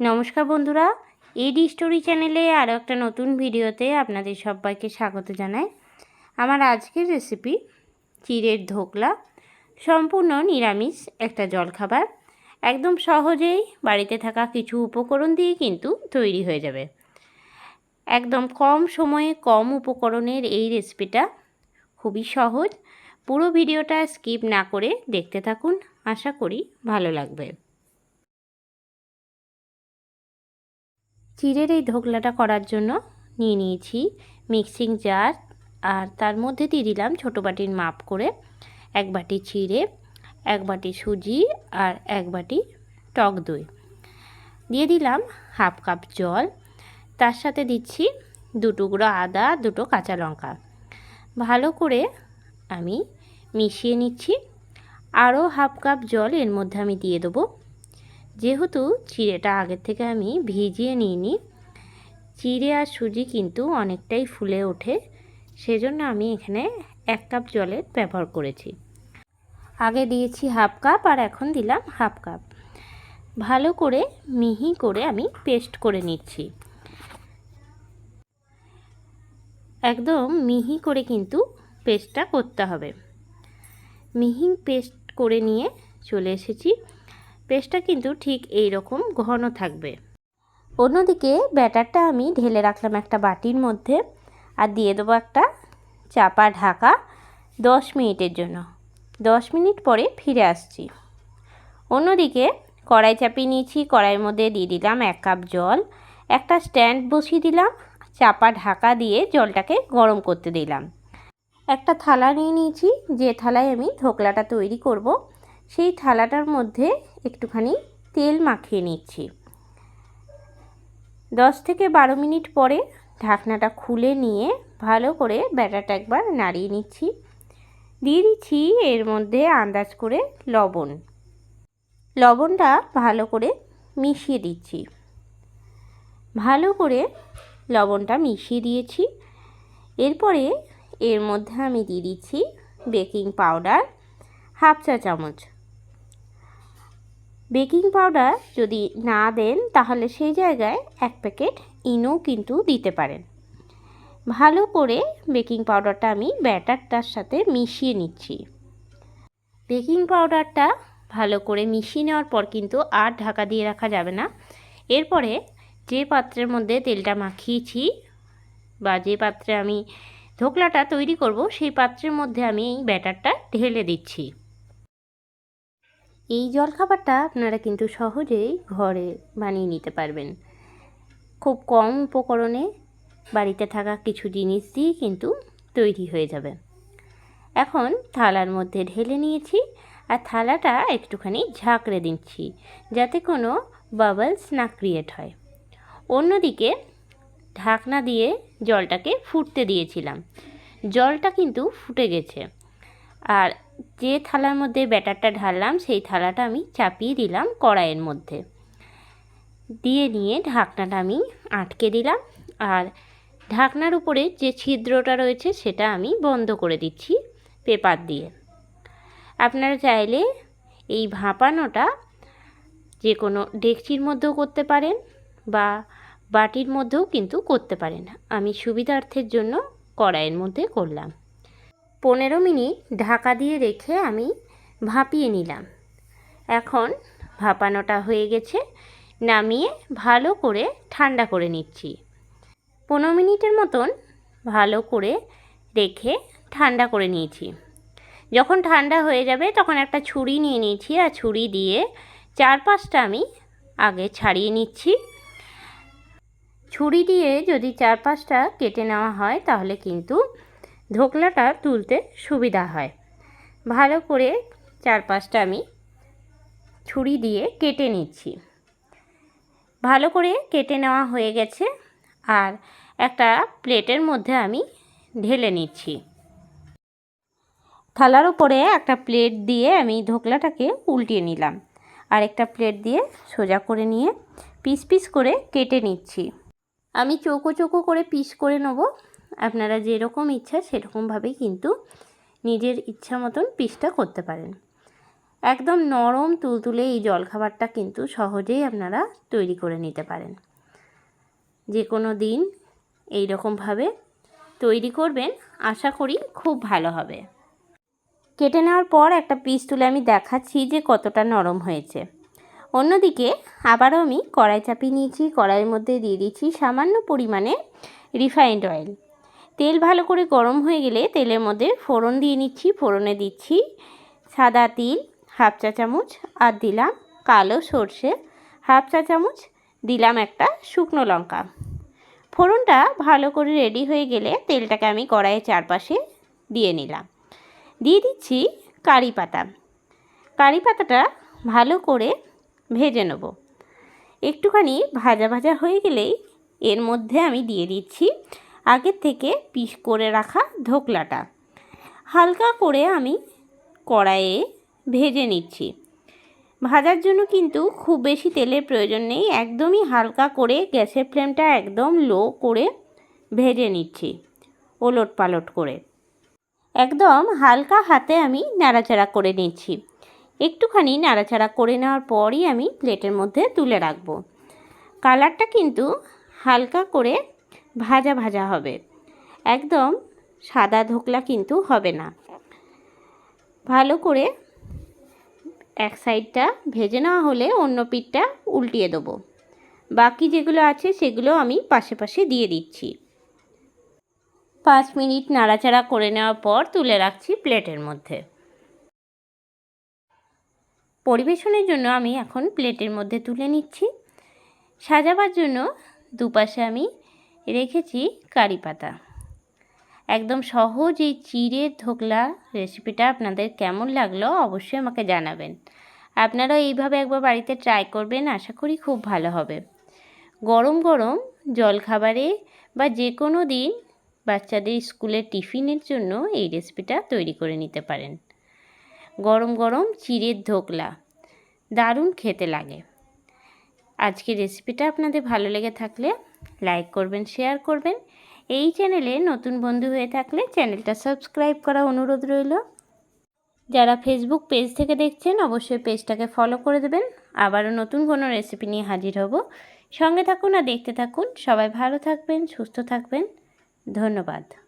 নমস্কার বন্ধুরা, এডি স্টোরি চ্যানেলে আরও একটা নতুন ভিডিওতে আপনাদের সবাইকে স্বাগত জানাই। আমার আজকের রেসিপি, চিড়ের ধোকলা, সম্পূর্ণ নিরামিষ একটা জলখাবার। একদম সহজেই বাড়িতে থাকা কিছু উপকরণ দিয়ে কিন্তু তৈরি হয়ে যাবে। একদম কম সময়ে কম উপকরণের এই রেসিপিটা খুবই সহজ। পুরো ভিডিওটা স্কিপ না করে দেখতে থাকুন, আশা করি ভালো লাগবে। চিড়ের এই ধোকলাটা করার জন্য নিয়ে নিয়েছি মিক্সিং জার আর তার মধ্যে দিয়ে দিলাম ছোটো বাটির মাপ করে এক বাটি চিড়ে, এক বাটি সুজি আর এক বাটি টক দই। দিয়ে দিলাম হাফ কাপ জল। তার সাথে দিচ্ছি দু টুকরো আদা, দুটো কাঁচা লঙ্কা। ভালো করে আমি মিশিয়ে নিচ্ছি। আরও হাফ কাপ জল এর মধ্যে আমি দিয়ে দেবো। যেহেতু চিড়েটা আগের থেকে আমি ভিজিয়ে নিইনি, চিড়ে আর সুজি কিন্তু অনেকটাই ফুলে ওঠে, সেজন্য আমি এখানে এক কাপ জলের ব্যবহার করেছি। আগে দিয়েছি হাফ কাপ আর এখন দিলাম হাফ কাপ। ভালো করে মিহি করে আমি পেস্ট করে নিচ্ছি। একদম মিহি করে কিন্তু পেস্টটা করতে হবে। মিহি পেস্ট করে নিয়ে চলে এসেছি। পেস্টটা কিন্তু ঠিক এই রকম ঘন থাকবে। অন্যদিকে ব্যাটারটা আমি ঢেলে রাখলাম একটা বাটির মধ্যে আর দিয়ে দেবো একটা চাপা ঢাকা দশ মিনিটের জন্য। দশ মিনিট পরে ফিরে আসছি। অন্যদিকে কড়াই চাপিয়ে নিয়েছি, কড়াইয়ের মধ্যে দিয়ে দিলাম এক কাপ জল, একটা স্ট্যান্ড বসিয়ে দিলাম, চাপা ঢাকা দিয়ে জলটাকে গরম করতে দিলাম। একটা থালা নিয়ে নিয়েছি, যে থালায় আমি ধোকলাটা তৈরি করব সেই থালাটার মধ্যে একটুখানি তেল মাখিয়ে নিচ্ছি। দশ থেকে বারো মিনিট পরে ঢাকনাটা খুলে নিয়ে ভালো করে ব্যাটারটা একবার নাড়িয়ে নিচ্ছি। দিয়ে দিচ্ছি এর মধ্যে আন্দাজ করে লবণ। লবণটা ভালো করে মিশিয়ে দিচ্ছি। ভালো করে লবণটা মিশিয়ে দিয়েছি। এরপরে এর মধ্যে আমি দিয়ে দিচ্ছি বেকিং পাউডার হাফ চা চামচ। বেকিং পাউডার যদি না দেন, তাহলে সেই জায়গায় এক প্যাকেট ইনো কিন্তু দিতে পারেন। ভালো করে বেকিং পাউডারটা আমি ব্যাটারটার সাথে মিশিয়ে নিচ্ছি। বেকিং পাউডারটা ভালো করে মিশিয়ে নেওয়ার পর কিন্তু আর ঢাকা দিয়ে রাখা যাবে না। এরপরে যে পাত্রের মধ্যে তেলটা মাখিয়েছি বা যে পাত্রে আমি ধোকলাটা তৈরি করব, সেই পাত্রের মধ্যে আমি এই ব্যাটারটা ঢেলে দিচ্ছি। এই জলখাবারটা আপনারা কিন্তু সহজেই ঘরে বানিয়ে নিতে পারবেন। খুব কম উপকরণে বাড়িতে থাকা কিছু জিনিস দিয়েই কিন্তু তৈরি হয়ে যাবে। এখন থালার মধ্যে ঢেলে নিয়েছি আর থালাটা একটুখানি ঝাঁকড়ে দিচ্ছি যাতে কোনো বাবলস না ক্রিয়েট হয়। অন্যদিকে ঢাকনা দিয়ে জলটাকে ফুটতে দিয়েছিলাম। জলটা কিন্তু ফুটে গেছে। আর যে থালার মধ্যে ব্যাটারটা ঢাললাম, সেই থালাটা আমি চাপিয়ে দিলাম কড়াইয়ের মধ্যে। দিয়ে নিয়ে ঢাকনাটা আমি আটকে দিলাম। আর ঢাকনার উপরে যে ছিদ্রটা রয়েছে, সেটা আমি বন্ধ করে দিচ্ছি পেপার দিয়ে। আপনারা চাইলে এই ভাপানোটা যে কোনো ডেকচির মধ্যেও করতে পারেন বা বাটির মধ্যেও কিন্তু করতে পারেন। আমি সুবিধার্থের জন্য কড়াইয়ের মধ্যে করলাম। পনেরো মিনিট ঢাকা দিয়ে রেখে আমি ভাপিয়ে নিলাম। এখন ভাপানোটা হয়ে গেছে, নামিয়ে ভালো করে ঠান্ডা করে নিচ্ছি। পনেরো মিনিটের মতন ভালো করে রেখে ঠান্ডা করে নিয়েছি। যখন ঠান্ডা হয়ে যাবে তখন একটা ছুরি নিয়ে নিয়েছি আর ছুরি দিয়ে চার পাঁচটা আমি আগে ছাড়িয়ে নিচ্ছি। ছুরি দিয়ে যদি চার পাঁচটা কেটে নেওয়া হয় তাহলে কিন্তু ধোকলাটা তুলতে সুবিধা হয়। ভালো করে চার পাঁচটা আমি ছুরি দিয়ে কেটে নিচ্ছি। ভালো করে কেটে নেওয়া হয়ে গেছে আর একটা প্লেটের মধ্যে আমি ঢেলে নিচ্ছি। থালার উপরে একটা প্লেট দিয়ে আমি ধোকলাটাকে উল্টিয়ে নিলাম। আর একটা প্লেট দিয়ে সোজা করে নিয়ে পিস পিস করে কেটে নিচ্ছি। আমি চৌকো চৌকো করে পিস করে নেব। আপনারা যেরকম ইচ্ছা সেরকমভাবেই কিন্তু নিজের ইচ্ছা মতন পিসটা করতে পারেন। একদম নরম তুলতুলে এই জলখাবারটা কিন্তু সহজেই আপনারা তৈরি করে নিতে পারেন। যে কোনো দিন এই রকমভাবে তৈরি করবেন, আশা করি খুব ভালো হবে। কেটে নেওয়ার পর একটা পিস তুলে আমি দেখাচ্ছি যে কতটা নরম হয়েছে। অন্যদিকে আবারও আমি কড়াই চাপিয়ে নিয়েছি, কড়াইয়ের মধ্যে দিয়ে দিচ্ছি সামান্য পরিমাণে রিফাইন্ড অয়েল। তেল ভালো করে গরম হয়ে গেলে তেলের মধ্যে ফোড়ন দিয়ে নিচ্ছি, ফোড়নে দিচ্ছি সাদা তিল, হাফ চা চামচ আর দিলাম কালো সর্ষে, হাফ চা চামচ দিলাম একটা শুকনো লঙ্কা। ফোড়নটা ভালো করে রেডি হয়ে গেলে তেলটাকে আমি কড়াইয়ের চারপাশে দিয়ে নিলাম। দিয়ে দিচ্ছি কারি পাতা। কারি পাতাটা ভালো করে ভেজে নেব। একটুখানি ভাজা ভাজা হয়ে গেলেই এর মধ্যে আমি দিয়ে দিচ্ছি আগের থেকে পিস করে রাখা ধোকলাটা হালকা করে আমি কড়াইয়ে ভেজে নিচ্ছি। ভাজার জন্য কিন্তু খুব বেশি তেলের প্রয়োজন নেই, একদমই হালকা করে গ্যাসের ফ্লেমটা একদম লো করে ভেজে নিচ্ছি, ওলট পালট করে। একদম হালকা হাতে আমি নাড়াচাড়া করে নিচ্ছি। একটুখানি নাড়াচাড়া করে নেওয়ার পরই আমি প্লেটের মধ্যে তুলে রাখব। কালারটা কিন্তু হালকা করে ভাজা ভাজা হবে। একদম সাদা ধোকলা কিন্তু হবে না। ভালো করে এক সাইডটা ভেজে নেওয়া হলে অন্য পিঠটা উল্টিয়ে দেবো। বাকি যেগুলো আছে সেগুলো আমি পাশে পাশে দিয়ে দিচ্ছি। পাঁচ মিনিট নাড়াচাড়া করে নেওয়ার পর তুলে রাখছি প্লেটের মধ্যে। পরিবেশনের জন্য আমি এখন প্লেটের মধ্যে তুলে নিচ্ছি। সাজাবার জন্য দুপাশে আমি রেখেছি কারি পাতা। একদম সহজ এই চিড়ের ধোকলা রেসিপিটা আপনাদের কেমন লাগল অবশ্যই আমাকে জানাবেন। আপনারা এইভাবে একবার বাড়িতে ট্রাই করবেন, আশা করি খুব ভালো হবে। গরম গরম জলখাবারে বা যে কোনো দিন বাচ্চাদের স্কুলের টিফিনের জন্য এই রেসিপিটা তৈরি করে নিতে পারেন। গরম গরম চিড়ের ধোকলা, দারুণ খেতে লাগে। আজকে রেসিপিটা আপনাদের ভালো লেগে থাকলে লাইক করবেন শেয়ার করবেন। এই চ্যানেলে নতুন বন্ধু হয়ে থাকলে চ্যানেলটা সাবস্ক্রাইব করা অনুরোধ রইল। যারা ফেসবুক পেজ থেকে দেখছেন, অবশ্যই পেজটাকে ফলো করে দেবেন। আবারও নতুন কোনো রেসিপি নিয়ে হাজির হব। সঙ্গে থাকুন আর দেখতে থাকুন। সবাই ভালো থাকবেন, সুস্থ থাকবেন। ধন্যবাদ।